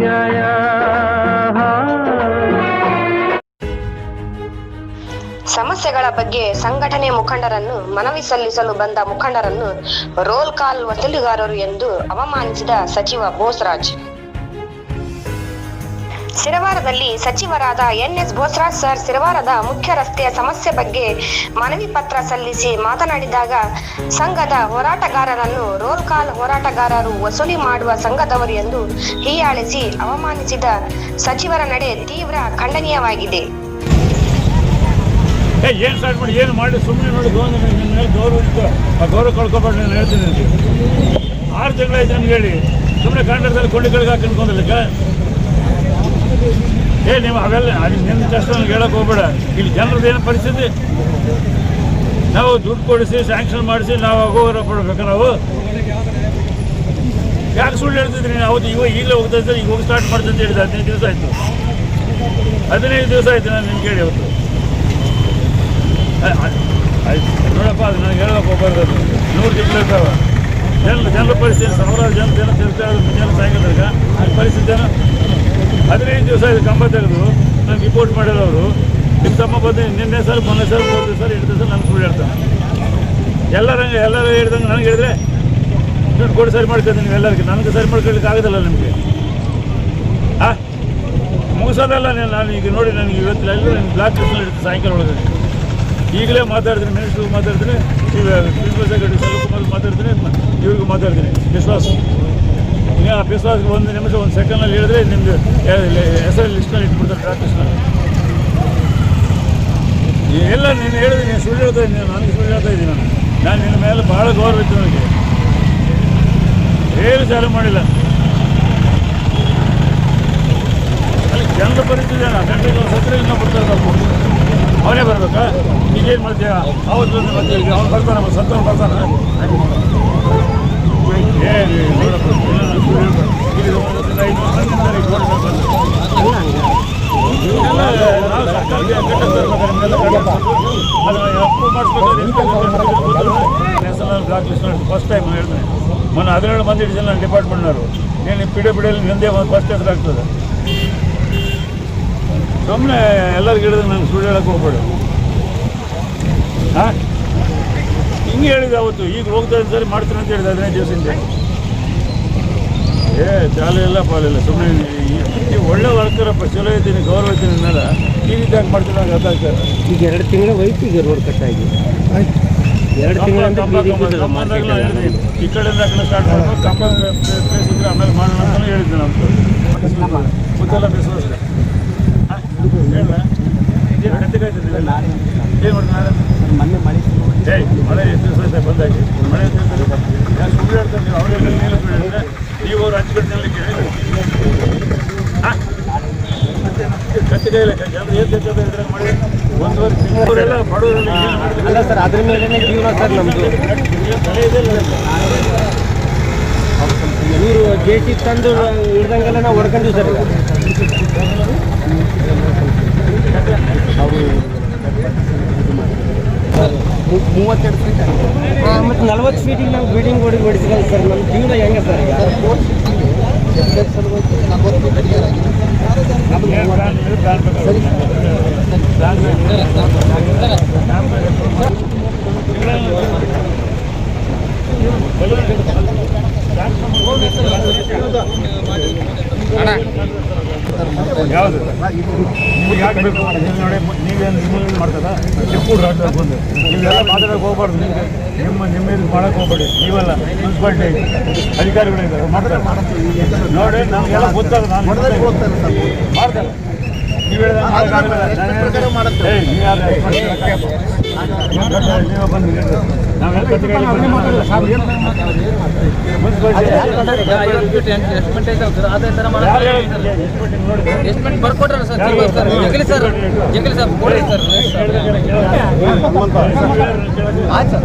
ನ್ಯಾಯ ಸಮಸ್ಯೆಗಳ ಬಗ್ಗೆ ಸಂಘಟನೆ ಮುಖಂಡರನ್ನು ಮನವಿ ಸಲ್ಲಿಸಲು ಬಂದ ಮುಖಂಡರನ್ನು ರೋಲ್ ಕಾಲ್ ವಸೂಲಿಗಾರರು ಎಂದು ಅವಮಾನಿಸಿದ ಸಚಿವ ಬೋಸ್ರಾಜ್. ಸಿರವಾರದಲ್ಲಿ ಸಚಿವರಾದ ಎನ್ ಎಸ್ ಬೋಸ್ರಾಜ್ ಸರ್ ಶಿರವಾರದ ಮುಖ್ಯ ರಸ್ತೆಯ ಸಮಸ್ಯೆ ಬಗ್ಗೆ ಮನವಿ ಪತ್ರ ಸಲ್ಲಿಸಿ ಮಾತನಾಡಿದಾಗ ಸಂಘದ ಹೋರಾಟಗಾರರನ್ನು ರೋಲ್ ಕಾಲ್ ಹೋರಾಟಗಾರರು ವಸೂಲಿ ಮಾಡುವ ಸಂಘದವರು ಎಂದು ಹೀಯಾಳಿಸಿ ಅವಮಾನಿಸಿದ ಸಚಿವರ ನಡೆ ತೀವ್ರ ಖಂಡನೀಯವಾಗಿದೆ. ಏನು ಸುಮ್ಮನೆ ನೋಡಿ ಗೌರವ ಗೌರವ ನಾನು ಹೇಳ್ತೀನಿ ನಿನಗೆ ಆರು ತಿಂಗಳಾಯ್ತು ನಮ್ಗೆ ಹೇಳಿ. ಸುಮ್ಮನೆ ಕಾಂಟ್ರಾಕ್ಟಲ್ಲಿ ಕೊಂಡಿಗಳಿಗೆ ಹಾಕಿ ಅನ್ಕೊಂಡಿಲ್ಲಕ್ಕ ಏ ನೀವು ಅವೆಲ್ಲ, ಅದು ನಿಮ್ಮ ಕಷ್ಟ ಹೇಳಕ್ಕೆ ಹೋಗ್ಬೇಡ. ಇಲ್ಲಿ ಜನರದ್ದು ಏನು ಪರಿಸ್ಥಿತಿ? ನಾವು ದುಡ್ಡು ಕೊಡಿಸಿ ಸ್ಯಾಂಕ್ಷನ್ ಮಾಡಿಸಿ, ನಾವು ಅಗೋಗರ ಕೊಡ್ಬೇಕು ನಾವು. ಯಾಕೆ ಸುಳ್ಳು ಹೇಳ್ತಿದ್ರಿ ನೀವು? ಇವಾಗ ಈಗಲೇ ಹೋಗ್ತಾ ಈಗ ಹೋಗಿ ಸ್ಟಾರ್ಟ್ ಮಾಡ್ತಂತ ಅಂತ ಹೇಳಿದೆ. ಹದಿನೈದು ದಿವಸ ಆಯಿತು. ಹದಿನೈದು ದಿವಸ ಆಯಿತು ನಾನು ನಿಮ್ಗೆ ಹೇಳಿ ಅವತ್ತು. ಆಯ್- ಆಯ್- ಆಯ್ತು. ನೋಡಪ್ಪ, ಅದು ನನಗೆ ಹೇಳಕ್ಕೆ ಹೋಗ್ಬಾರ್ದು ನೂರು ತಿಂಗಳು ಇರ್ತಾವೆ. ಜನರು, ಜನರ ಪರಿಸ್ಥಿತಿ, ಸಾವಿರಾರು ಜನ ಜನ ತಿರ್ತಾರೆ ಮುಂಜಾನೆ ಸಾಯಂಕಾಲದಾಗ ಆ ಪರಿಸ್ಥಿತಿ ಏನು? ಹದಿನೈದು ದಿವಸ ಇದು ಕಂಬ ತೆಗೆದು ನಂಗೆ ರಿಪೋರ್ಟ್ ಮಾಡಿರೋರು ನಿಮ್ಮ ತಮ್ಮ ಬಂದು ನಿನ್ನೆ ಸರ್, ಮೊನ್ನೆ ಸರ್ ಮೂರು ಸರ್ ಎರಡು ದಿವಸ ನನಗೆ ಸುಳ್ಳು ಹೇಳ್ತಾನೆ. ಎಲ್ಲರಂಗೆ, ಎಲ್ಲರೂ ಹೇಳ್ದಂಗೆ ನನಗೆ ಹೇಳಿದ್ರೆ, ದುಡ್ಡು ಕೊಡಿ, ಸರಿ ಮಾಡ್ಕೊಳ್ತೀನಿ ನೀವು ಎಲ್ಲರಿಗೆ. ನನಗೆ ಸರಿ ಮಾಡ್ಕೊಳ್ಳಿಕ್ಕೆ ಆಗೋದಲ್ಲ ನಿಮಗೆ. ಹಾಂ ಮುಗಿಸೋದಲ್ಲ ನೀನು, ನಾನು ಈಗ ನೋಡಿ ನನಗೆ ಇವತ್ತು ಎಲ್ಲರೂ ನನಗೆ ಬ್ಲಾಕ್ ಲಿಸ್ಟಲ್ಲಿ ಇಡ್ತೀನಿ ಸಾಯಂಕಾಲ ಒಳಗೆ. ಈಗಲೇ ಮಾತಾಡ್ತೀನಿ ಮಿನಿಸ್ಟ್ರು ಮಾತಾಡ್ತೀನಿ ಈಗ ಪ್ರಿನ್ಸಿಪಲ್ ಸೆಕ್ರೆಟರಿ ಸಲಕುಮಾರ್ ಮಾತಾಡ್ತೀನಿ, ಇವ್ರಿಗೂ ಮಾತಾಡ್ತೀನಿ. ವಿಶ್ವಾಸ. ಈಗ ಆ ವಿಶ್ವಾಸ ಒಂದು ನಿಮಿಷ, ಒಂದು ಸೆಕೆಂಡಲ್ಲಿ ಹೇಳಿದ್ರೆ ನಿಮ್ಮದು ಹೆಸರಲ್ಲಿ ಲಿಸ್ಟ್ನಲ್ಲಿ ಇಟ್ಬಿಡ್ತಾರೆ ಪ್ರಾಕ್ಟೀಸ್ನಲ್ಲಿ ಎಲ್ಲ ನೀನು ಹೇಳಿದ್ರೆ ನೀನು ಸುಳ್ಳು ಹೇಳ್ತಾ ಇದ್ದೀನಿ ನನಗೆ ಸುಳ್ಳು ಹೇಳ್ತಾ ಇದ್ದೀನಿ. ನಾನು ನಾನು ನಿನ್ನ ಮೇಲೆ ಭಾಳ ಗೌರವ ಇತ್ತು ನನಗೆ. ಏನು ಚಾಲು ಮಾಡಿಲ್ಲ. ಅಲ್ಲಿ ಜನರ ಪರಿಸ್ಥಿತಿ ಏನು? ಗಂಟೆ ಸತ್ರ ಇನ್ನೂ ಬರ್ತಾರೆ ಅವನೇ ಬರ್ಬೇಕಾ? ಈಗೇನು ಮಾಡ್ತೀಯ? ಅವತ್ತು ಅವ್ನು ಬರ್ತಾನೆ ಸತ್ರ ಬರ್ತಾನೆ. ಏನು ನೋಡಪ್ಪ. ಬ್ಲಾಕ್ ಲಿಸ್ಟ್ ಫಸ್ಟ್ ಟೈಮ್ ಹೇಳ್ತೇನೆ ಮೊನ್ನೆ ಹದಿನೇಳು ಮಂದಿ ಜನ ಡಿಪಾರ್ಟ್ಮೆಂಟ್ನವರು ನೀನು ಪಿಡಿ ಪಿಡಿಯಲ್ಲಿ ನಿಂದೇ ಒಂದು ಫಸ್ಟ್ ಹೆಸರು ಆಗ್ತದೆ ಸುಮ್ಮನೆ ಎಲ್ಲರಿಗೂ ಹೇಳಿದ್ರೆ ನಾನು ಸುಳ್ಳು ಹೇಳಕ್ಕೆ ಹೋಗ್ಬೇಡಿ ಹಾಂ ಹಿಂಗೆ ಹೇಳಿದೆ ಅವತ್ತು ಈಗ ಹೋಗ್ತಾ ಸರಿ ಮಾಡ್ತೀನಿ ಅಂತ ಹೇಳಿದೆ ಹದಿನೈದು ದಿವಸದಿಂದ ಏ ಚಾಲು ಇಲ್ಲ ಪಾಲಿಲ್ಲ ಸುಮ್ಮನೆ ನೀವು ಒಳ್ಳೆ ವರ್ಕರಪ್ಪ ಚಲೋ ಇದ್ದೀನಿ ಗೌರವ ಇದ್ದೀನಿ ಅನ್ನಲ್ಲ ಈ ರೀತಿ ಯಾಕೆ ಮಾಡ್ತೀನಿ ಅರ್ಥ ಆಗ್ತಾರೆ ಈಗ ಎರಡು ತಿಂಗಳ ವೈಟ್ ಈಗ ರೋಡ್ ಕಟ್ ಆಗಿ. ಎರಡು ತಿಂಗಳ. ಈ ಕಡೆಯಿಂದ ಕಡೆ ಸ್ಟಾರ್ಟ್ ಮಾಡ್ಬೋದು ಕಂಪ ಪ್ಲೇಸ್ ಇದ್ರೆ ಆಮೇಲೆ ಮಾಡೋಣ ಅಂತ ಹೇಳಿದ್ದೆ ನಾನು. ಮುದ್ದೆಲ್ಲ ಬೇಸು ಅಷ್ಟೇ. ಹೇಳ ಏನು ಮಾಡ್ತೀನಿ ಮೊನ್ನೆ ಮಳೆ ಏಯ್ ಮಳೆ ಎಷ್ಟು ದಿವಸ ಬಂದಾಗಿ. ಮಳೆ ಸುಳ್ಳು ಹೇಳ್ತಾರೆ ನೀವು ಅವರೆಲ್ಲ ನೀರು ಹೇಳಿದ್ರೆ ನೀವು ಅವ್ರು ಹಂಚು ಕಟ್ಟಿನಲ್ಲಿ ಕೇಳಿದ್ರೆ ಕಟ್ಟಿಗೆಲ್ಲ ಜನರು ಏನು ತೆಗ್ದು ಇದ್ರೆ ಮಾಡಿ. ಒಂದುವರೆ ತಿಂಗಳವರೆಲ್ಲ ಬಡವರೆಲ್ಲ ಅಲ್ಲ ಸರ್ ಅದ್ರ ಮೇಲೆ ಜೀವನ ಸರ್ ನಮ್ದು. ಇವರು ಜೆ ಸಿ ತಂದು ಇಡ್ದಂಗೆಲ್ಲ ನಾವು ಹೊಡ್ಕೊಂಡ್ವಿ ಸರ್ ಈಗ. ಮೂವತ್ತೆರಡು ಫೀಟ್ ಮತ್ತು ನಲ್ವತ್ತು ಫೀಟಿಗೆ ನಾವು ಬಿಲ್ಡಿಂಗ್ ಹೊಡಿ ಹೊಡಿಸಿಲ್ಲ ಸರ್ ನಮ್ಮ ಜೀವನ ಹೆಂಗೆ ಸರ್ ಈಗ ಏನು ಪ್ಲಾನ್ ಇದೆ ಪ್ಲಾನ್ ಬೇಕಾಗುತ್ತೆ ಪ್ಲಾನ್ ಯಾವುದು? ನಿಮ್ಗೆ ಯಾಕೆ ಬೇಕು? ನೋಡಿ ನೀವೇನು ಮಾಡ್ತದ? ರಾಜ್ಯದಾಗ ಬಂದು. ನೀವೆಲ್ಲ ಮಾತಾಡೋಕೆ ಹೋಗ್ಬಾರ್ದು ನಿಮಗೆ. ನಿಮ್ಮ ನಿಮ್ಮ ಇದು ಮಾಡಕ್ಕೆ ಹೋಗ್ಬೇಡಿ. ನೀವಲ್ಲ ಮುನ್ಸಿಪಾಲ್ಟಿ ಅಧಿಕಾರಿಗಳಿದ್ದಾರೆ ಮಾಡ್ತಾರೆ. ನೋಡಿ ನಮಗೆಲ್ಲ ಗೊತ್ತಾಗ ನಾನು ಮಾಡ್ತಾರೆ ನೀವು ನೀವು ಸರ್? ಎಸ್ಟಿಮೇಟ್ ಬರ್ಕೊಟ್ರಲ್ಲ ಸರ್ ಸರ್ ಜಗಲಿ ಸರ್ ಜಗಲಿ ಸರ್ ಕೊಡಿ ಸರ್ ಆಯ್ತು ಸರ್